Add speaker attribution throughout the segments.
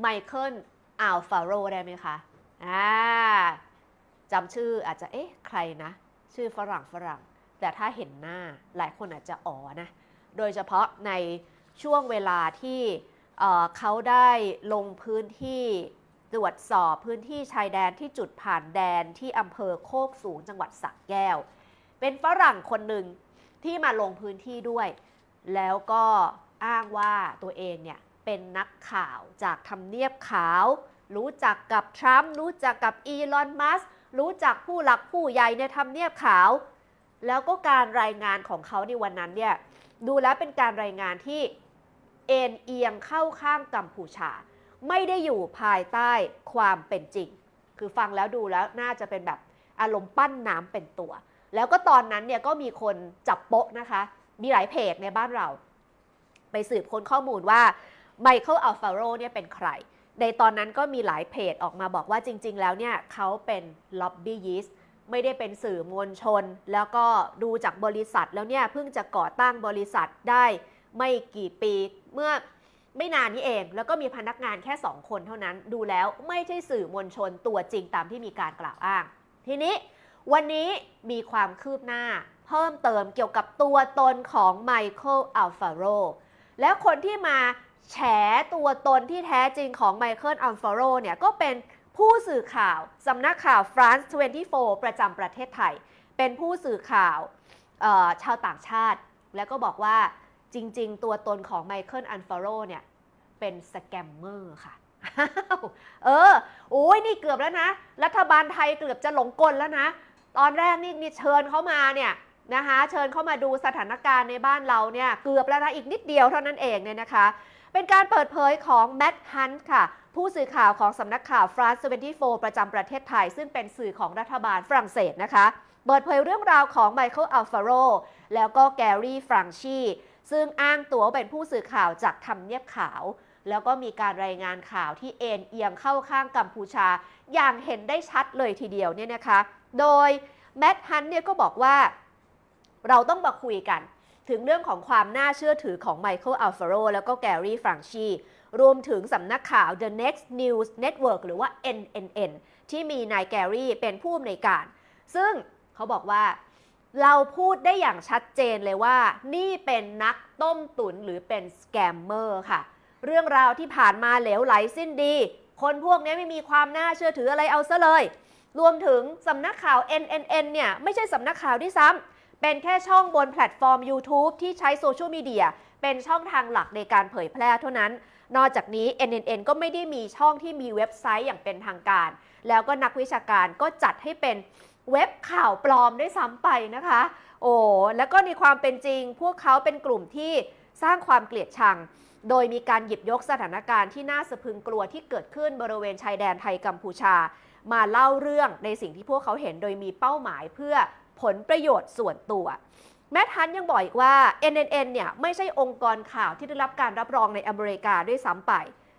Speaker 1: ไมเคิลอัลฟาโรได้ไหมคะอ่าจำชื่ออาจจะเอ๊ะใครนะ ชื่อฝรั่งฝรั่ง แต่ถ้าเห็นหน้าหลายคนอาจจะอ๋อนะ โดยเฉพาะในช่วงเวลาที่เเขาได้ลงพื้นที่ตรวจสอบพื้นที่ชายแดนที่จุดผ่านแดนที่อำเภอโคกสูงจังหวัดสระแก้ว เป็นฝรั่งคนหนึ่งที่มาลงพื้นที่ด้วย แล้วก็อ้างว่าตัวเองเนี่ย เป็นนักข่าวจากทำเนียบขาว รู้จักกับทรัมป์รู้จักกับอีลอนมัสรู้จักผู้หลักผู้ใหญ่ในทำเนียบขาว แล้วก็การรายงานของเขาในวันนั้นเนี่ยดูแล้วเป็นการรายงานที่เอ็นเอียงเข้าข้างกัมพูชา ไม่ได้อยู่ภายใต้ความเป็นจริง คือฟังแล้วดูแล้วน่าจะเป็นแบบอารมณ์ปั้นน้ำเป็นตัว แล้วก็ตอนนั้นเนี่ยก็มีคนจับโป๊ะนะคะ มีหลายเพจในบ้านเรา ไปสืบค้นข้อมูลว่า ไมเคิลอัลฟาโรเนี่ยเป็นใคร ในตอนนั้นก็มีหลายเพจออกมาบอกว่าจริง ๆ แล้วเนี่ยเขาเป็นล็อบบี้ยิสต์ไม่ได้เป็นสื่อมวลชน แล้วก็ดูจากบริษัทแล้วเนี่ยเพิ่งจะก่อตั้งบริษัทได้ไม่กี่ปีเมื่อไม่นานนี้เอง แล้วก็มีพนักงานแค่ 2 คนเท่านั้นดูแล้วไม่ใช่สื่อมวลชนตัวจริงตามที่มีการกล่าวอ้าง ทีนี้วันนี้มีความคืบหน้าเพิ่มเติมเกี่ยวกับตัวตนของไมเคิลอัลฟาโรแล้วคนที่มา แฉตัวตนที่แท้จริงของไมเคิลอัลฟาโรเนี่ยก็เป็นผู้สื่อข่าวสำนักข่าว France 24 ประจำประเทศไทย เป็นผู้สื่อข่าวชาวต่างชาติ แล้วก็บอกว่าจริง ๆ ตัวตนของไมเคิลอัลฟาโรเนี่ยเป็นสแกมเมอร์ค่ะเออโอ้ยนี่เกือบแล้วนะ รัฐบาลไทยเกือบจะหลงกลแล้วนะ ตอนแรกนี่นี่เชิญเขามาเนี่ยนะคะ เชิญเขามาดูสถานการณ์ในบ้านเราเนี่ย เกือบแล้วนะ อีกนิดเดียวเท่านั้นเองเนี่ยนะคะ เป็นการเปิดเผยของแมดฮันต์ค่ะ ผู้สื่อข่าวของสำนักข่าว France 24 ประจำประเทศไทย ซึ่งเป็นสื่อของรัฐบาลฝรั่งเศสนะคะ เปิดเผยเรื่องราวของไมเคิลอัลฟาโรแล้วก็แกรี่ฟรังชีซึ่งอ้างตัวเป็นผู้สื่อข่าวจากทำเนียบขาว แล้วก็มีการรายงานข่าวที่เอ็นเอียงเข้าข้างกัมพูชา อย่างเห็นได้ชัดเลยทีเดียวเนี่ยนะคะ โดยแมดฮันเนี่ยก็บอกว่า เราต้องมาคุยกัน ถึงเรื่องของความน่าเชื่อถือของไมเคิลอัลฟาโรแล้วก็แกรี่ฟรังชีรวมถึงสำนักข่าว The Next News Network หรือว่า NNN ที่มีนายแกรี่เป็นผู้อำนวยการ ซึ่งเขาบอกว่าเราพูดได้อย่างชัดเจนเลยว่า นี่เป็นนักต้มตุนหรือเป็นสแกมเมอร์ค่ะ เรื่องราวที่ผ่านมาเหลวไหลสิ้นดี คนพวกนี้ไม่มีความน่าเชื่อถืออะไรเอาซะเลย รวมถึงสำนักข่าว NNN เนี่ย ไม่ใช่สำนักข่าวที่ซ้ำ เป็นแค่ช่องบนแพลตฟอร์ม YouTube ที่ใช้โซเชียลมีเดียเป็นช่องทางหลักในการเผยแพร่เท่านั้น นอกจากนี้ NNN ก็ไม่ได้มีช่องที่มีเว็บไซต์อย่างเป็นทางการ แล้วก็นักวิชาการก็จัดให้เป็นเว็บข่าวปลอมได้วยซ้ำไปนะคะ โอ้แล้วก็ในความเป็นจริง พวกเขาเป็นกลุ่มที่สร้างความเกลียดชัง โดยมีการหยิบยกสถานการณ์ที่น่าสะพึงกลัวที่เกิดขึ้นบริเวณชายแดนไทยกัมพูชา มาเล่าเรื่องในสิ่งที่พวกเขาเห็นโดยมีเป้าหมายเพื่อ ผลประโยชน์ส่วนตัว แม้ทันยังบอกอีกว่า NNN เนี่ยไม่ใช่องค์กรข่าวที่ได้รับการรับรองในอเมริกาด้วยซ้ำไป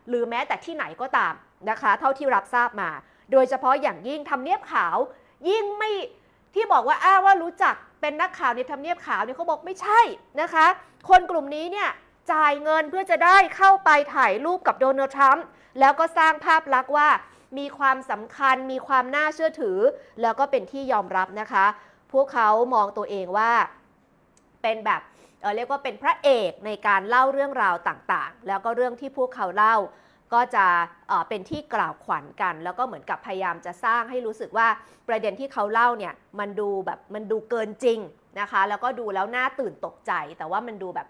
Speaker 1: หรือแม้แต่ที่ไหนก็ตามนะคะ เท่าที่รับทราบมา โดยเฉพาะอย่างยิ่งทำเนียบขาว ยิ่งไม่ที่บอกว่าอ้าว่ารู้จักเป็นนักข่าวในทำเนียบขาวเนี่ยเขาบอกไม่ใช่นะคะ คนกลุ่มนี้เนี่ยจ่ายเงินเพื่อจะได้เข้าไปถ่ายรูปกับโดนัลด์ทรัมป์แล้วก็สร้างภาพลักษณ์ว่ามีความสำคัญมีความน่าเชื่อถือ แล้วก็เป็นที่ยอมรับนะคะ พวกเขามองตัวเองว่าเป็นแบบเเรียกว่าเป็นพระเอกในการเล่าเรื่องราวต่างๆ แล้วก็เรื่องที่พวกเขาเล่าก็จะเเป็นที่กล่าวขวัญกัน แล้วก็เหมือนกับพยายามจะสร้างให้รู้สึกว่าประเด็นที่เขาเล่าเนี่ยมันดูแบบมันดูเกินจริงนะคะ แล้วก็ดูแล้วน่าตื่นตกใจ แต่ว่ามันดูแบบ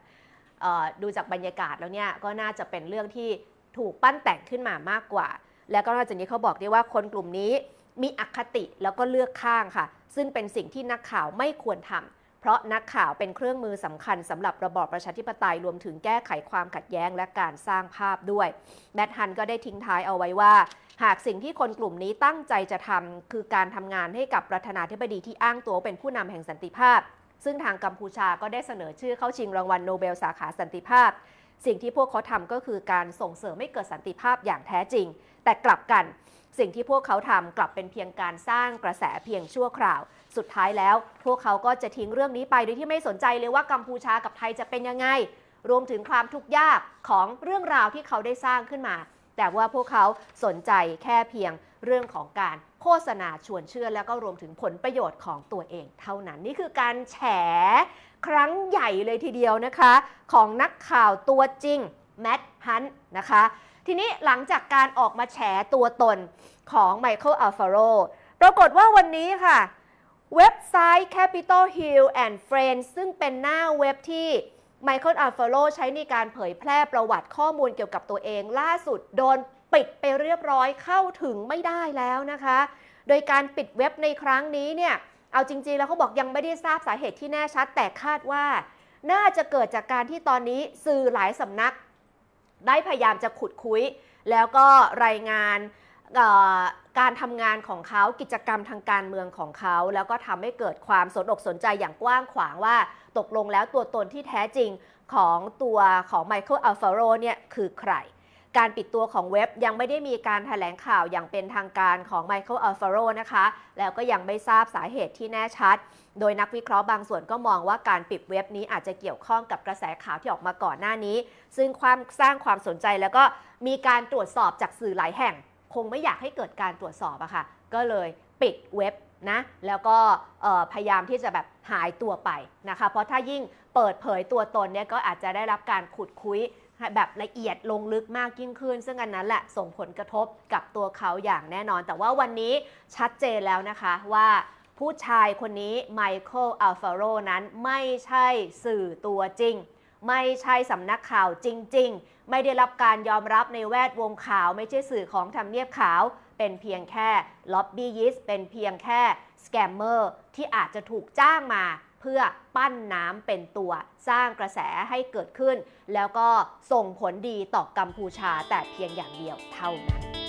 Speaker 1: ดูจากบรรยากาศแล้วเนี่ยก็น่าจะเป็นเรื่องที่ถูกปั้นแต่งขึ้นมามากกว่า แล้วก็นอกจากนี้เขาบอกด้วยว่าคนกลุ่มนี้ มีอคติแล้วก็เลือกข้างค่ะ ซึ่งเป็นสิ่งที่นักข่าวไม่ควรทำเพราะนักข่าวเป็นเครื่องมือสำคัญสำหรับระบอบประชาธิปไตยรวมถึงแก้ไขความขัดแย้งและการสร้างภาพด้วยแมทฮันก็ได้ทิ้งท้ายเอาไว้ว่า หากสิ่งที่คนกลุ่มนี้ตั้งใจจะทำคือการทำงานให้กับประธานาธิบดีที่อ้างตัวเป็นผู้นำแห่งสันติภาพ ซึ่งทางกัมพูชาก็ได้เสนอชื่อเข้าชิงรางวัลโนเบลสาขาสันติภาพ สิ่งที่พวกเขาทำก็คือการส่งเสริมให้เกิดสันติภาพอย่างแท้จริง แต่กลับกัน สิ่งที่พวกเขาทำกลับเป็นเพียงการสร้างกระแสเพียงชั่วคราว สุดท้ายแล้ว พวกเขาก็จะทิ้งเรื่องนี้ไปโดยที่ไม่สนใจเลยว่ากัมพูชากับไทยจะเป็นยังไง รวมถึงความทุกข์ยากของเรื่องราวที่เขาได้สร้างขึ้นมา แต่ว่าพวกเขาสนใจแค่เพียงเรื่องของการโฆษณาชวนเชื่อแล้วก็รวมถึงผลประโยชน์ของตัวเอง เท่านั้นนี่คือการแฉครั้งใหญ่เลยทีเดียวนะคะ ของนักข่าวตัวจริงแมดฮันนะคะ ทีนี้หลังจากการออกมาแฉตัวตนของไมเคิลอัลฟาโรปรากฏว่าวันนี้ค่ะ เว็บไซต์ Capitol Hill and Friends ซึ่งเป็นหน้าเว็บที่ไมเคิลอัลฟาโรใช้ในการเผยแพร่ประวัติข้อมูลเกี่ยวกับตัวเอง ล่าสุดโดนปิดไปเรียบร้อยเข้าถึงไม่ได้แล้วนะคะ โดยการปิดเว็บในครั้งนี้เนี่ย เอาจริงๆ แล้วเขาบอกยังไม่ได้ทราบสาเหตุที่แน่ชัด แต่คาดว่า น่าจะเกิดจากการที่ตอนนี้สื่อหลายสำนัก ได้พยายามจะขุดคุย แล้วก็รายงานการทำงานของเขากิจกรรมทางการเมืองของเขา แล้วก็ทำให้เกิดความสนอกสนใจอย่างกว้างขวางว่าตกลงแล้วตัวตนที่แท้จริงของตัวของไมเคิลอัลฟาโรเนี่ยคือใคร การปิดตัวของเว็บยังไม่ได้มีการถแถลงข่าวอย่างเป็นทางการของไมเคิลอัลฟาโรนะคะ แล้วก็ยังไม่ทราบสาเหตุที่แน่ชัด โดยนักวิเคราะห์บางส่วนก็มองว่าการปิดเว็บนี้อาจจะเกี่ยวข้องกับกระแสข่าวที่ออกมาก่อนหน้านี้ ซึ่งความสร้างความสนใจแล้วก็มีการตรวจสอบจากสื่อหลายแห่ง คงไม่อยากให้เกิดการตรวจสอบอะค่ะ ก็เลยปิดเว็บนะ แล้วก็พยายามที่จะแบบหายตัวไปนะคะ เพราะถ้ายิ่งเปิดเผยตัวตนเนี่ยก็อาจจะได้รับการขุดคุย แบบละเอียดลงลึกมากยิ่งขึ้น ซึ่งอันนั้นแหละส่งผลกระทบกับตัวเขาอย่างแน่นอน แต่ว่าวันนี้ชัดเจนแล้วนะคะว่าผู้ชายคนนี้ไมเคิลอัลฟาโรนั้นไม่ใช่สื่อตัวจริง ไม่ใช่สำนักข่าวจริง ๆ ไม่ได้รับการยอมรับในแวดวงข่าว ไม่ใช่สื่อของทำเนียบขาว เป็นเพียงแค่ล็อบบี้ยิสเป็นเพียงแค่สแกมเมอร์ที่อาจจะถูกจ้างมา เพื่อปั้นน้ำเป็นตัวสร้างกระแสให้เกิดขึ้น แล้วก็ส่งผลดีต่อกัมพูชาแต่เพียงอย่างเดียวเท่านั้น